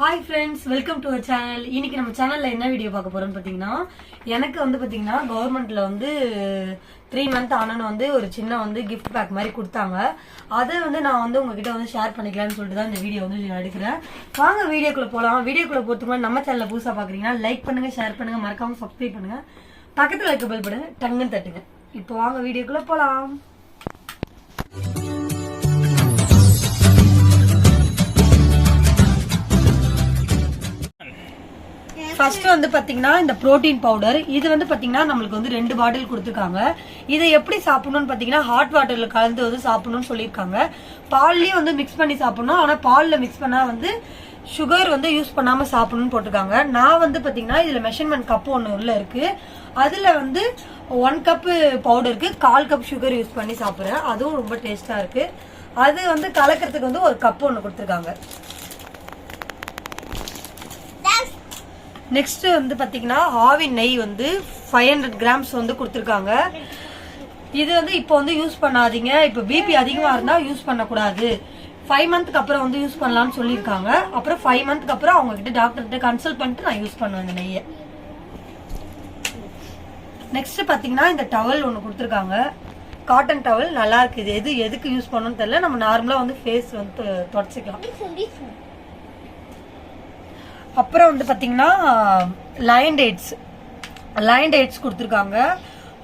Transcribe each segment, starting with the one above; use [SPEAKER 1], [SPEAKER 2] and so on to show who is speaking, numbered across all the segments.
[SPEAKER 1] Hi friends welcome to our channel இன்னைக்கு நம்ம சேனல்ல என்ன வீடியோ பார்க்க போறோம்னு பார்த்தீங்கன்னா எனக்கு வந்து பார்த்தீங்கன்னா கவர்மெண்ட்ல வந்து த்ரீ மந்த் ஆனன்னு வந்து ஒரு சின்ன வந்து கிஃப்ட் பேக் மாதிரி கொடுத்தாங்க. அதை வந்து நான் வந்து உங்ககிட்ட வந்து ஷேர் பண்ணிக்கலாம்னு சொல்லிட்டு தான் இந்த வீடியோ வந்து நான் எடுக்கிறேன். வாங்க வீடியோக்குள்ள போகலாம் வீடியோக்குள்ள போகிறதுக்கு முன்னாடி நம்ம சேனலில் புதுசாக பார்க்குறீங்கன்னா லைக் பண்ணுங்க ஷேர் பண்ணுங்க மறக்காம சப்ஸ்கிரைப் பண்ணுங்க. பக்கத்தில் இருக்க பெல் படுங்க டங்குன்னு தட்டுங்க. இப்போ வாங்க வீடியோக்குள்ள போகலாம் ஃபர்ஸ்ட் வந்து பாத்தீங்கன்னா இந்த புரோட்டீன் பவுடர் இது வந்து பாத்தீங்கன்னா நம்மளுக்கு வந்து ரெண்டு பாட்டில் கொடுத்துருக்காங்க. இதை எப்படி சாப்பிடணும்னு பாத்தீங்கன்னா ஹாட் வாட்டர்ல கலந்து வந்து சாப்பிடணும்னு சொல்லியிருக்காங்க. பால்லயே வந்து மிக்ஸ் பண்ணி சாப்பிடணும். ஆனா பால்ல மிக்ஸ் பண்ணா வந்து சுகர் வந்து யூஸ் பண்ணாம சாப்பிடணும்னு போட்டிருக்காங்க. நான் வந்து பாத்தீங்கன்னா இதுல மெஷர்மெண்ட் கப் ஒன்று உள்ள இருக்கு. அதுல வந்து ஒன் கப்பு பவுடருக்கு கால் கப் சுகர் யூஸ் பண்ணி சாப்பிடுறேன். அதுவும் ரொம்ப டேஸ்டா இருக்கு. அது வந்து கலக்கிறதுக்கு வந்து ஒரு கப் ஒன்று கொடுத்துருக்காங்க. நெக்ஸ்ட் வந்து பாத்தீங்கன்னா ஆவின் நெய் வந்து ஃபைவ் ஹண்ட்ரட் கிராம்ஸ் வந்து கொடுத்துருக்காங்க. இது வந்து இப்போ வந்து யூஸ் பண்ணாதீங்க. இப்போ பிபி அதிகமா இருந்தா யூஸ் பண்ணக்கூடாது. ஃபைவ் மந்த்க்கு அப்புறம் வந்து யூஸ் பண்ணலாம்னு சொல்லியிருக்காங்க. அப்புறம் ஃபைவ் மந்த்க்கு அப்புறம் அவங்க கிட்ட டாக்டர் கிட்ட கன்சல்ட் பண்ணிட்டு நான் யூஸ் பண்ணுவேன் இந்த நெய்யை. நெக்ஸ்ட் பாத்தீங்கன்னா இந்த டவல் ஒன்று கொடுத்துருக்காங்க. காட்டன் டவல் நல்லா இருக்கு. இது எது எதுக்கு யூஸ் பண்ணணும்னு தெரியல. நம்ம நார்மலா வந்து ஃபேஸ் வந்து தொடச்சிக்கலாம். அப்புறம் வந்து பார்த்தீங்கன்னா லயன் டேட்ஸ் லயன் டேட்ஸ் கொடுத்துருக்காங்க.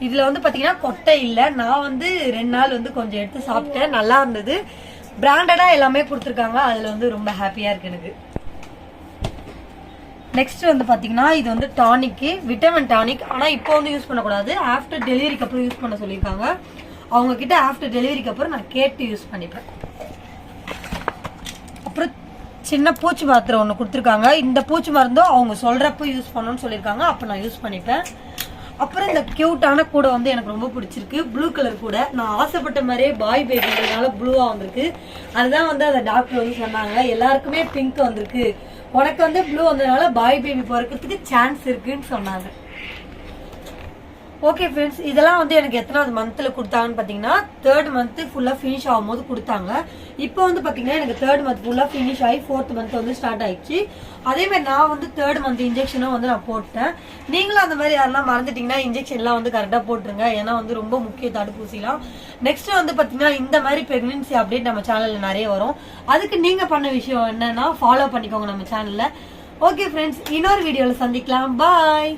[SPEAKER 1] இதுல வந்து பாத்தீங்கன்னா கொட்டை இல்லை. நான் வந்து ரெண்டு நாள் வந்து கொஞ்சம் எடுத்து சாப்பிட்டேன். நல்லா இருந்தது. பிராண்டடா எல்லாமே கொடுத்துருக்காங்க. அதுல வந்து ரொம்ப ஹாப்பியா இருக்கு எனக்கு. நெக்ஸ்ட் வந்து பாத்தீங்கன்னா இது வந்து டானிக்கு விட்டமின் டானிக் ஆனா இப்போ வந்து யூஸ் பண்ணக்கூடாது. ஆஃப்டர் டெலிவரிக்கு அப்புறம் யூஸ் பண்ண சொல்லியிருக்காங்க. அவங்க கிட்ட ஆஃப்டர் டெலிவரிக்கு அப்புறம் நான் கேட்டு யூஸ் பண்ணிப்பேன். சின்ன பூச்சி மாத்திரை ஒன்று கொடுத்துருக்காங்க. இந்த பூச்சி மருந்தும் அவங்க சொல்கிறப்ப யூஸ் பண்ணணும்னு சொல்லியிருக்காங்க. அப்போ நான் யூஸ் பண்ணிப்பேன். அப்புறம் இந்த கியூட்டான கூடை வந்து எனக்கு ரொம்ப பிடிச்சிருக்கு. ப்ளூ கலர் கூட. நான் ஆசைப்பட்ட மாதிரியே பாய் பேபிங்கிறதுனால ப்ளூவாக வந்திருக்கு. அதுதான் வந்து அந்த டாக்டர் வந்து சொன்னாங்க. எல்லாருக்குமே பிங்க் வந்திருக்கு. உனக்கு வந்து ப்ளூ வந்ததுனால பாய் பேபி பிறக்கிறதுக்கு சான்ஸ் இருக்குன்னு சொன்னாங்க. ஓகே ஃப்ரெண்ட்ஸ் இதெல்லாம் வந்து எனக்கு எத்தனாவது மந்த்தில் கொடுத்தாங்கன்னு பார்த்தீங்கன்னா தேர்ட் மந்த்து ஃபுல்லாக ஃபினிஷ் ஆகும்போது கொடுத்தாங்க. இப்போ வந்து பார்த்தீங்கன்னா எனக்கு தேர்ட் மந்த் ஃபுல்லாக ஃபினிஷ் ஆகி ஃபோர்த் மந்த் வந்து ஸ்டார்ட் ஆயிடுச்சு. அதே மாதிரி நான் வந்து தேர்ட் மந்த் இன்ஜெக்ஷனும் வந்து நான் போட்டேன். நீங்களும் அந்த மாதிரி யாரெல்லாம் மறந்துட்டீங்கன்னா இன்ஜெக்ஷன்லாம் வந்து கரெக்டாக போட்டுருங்க. ஏன்னா வந்து ரொம்ப முக்கிய தடுப்பூசிலாம். நெக்ஸ்ட் வந்து பார்த்தீங்கன்னா இந்த மாதிரி பிரெக்னன்சி அப்டேட் நம்ம சேனலில் நிறைய வரும். அதுக்கு நீங்கள் பண்ண விஷயம் என்னன்னா ஃபாலோ பண்ணிக்கோங்க நம்ம சேனலில் ஓகே ஃப்ரெண்ட்ஸ் இன்னொரு வீடியோவில் சந்திக்கலாம். பாய்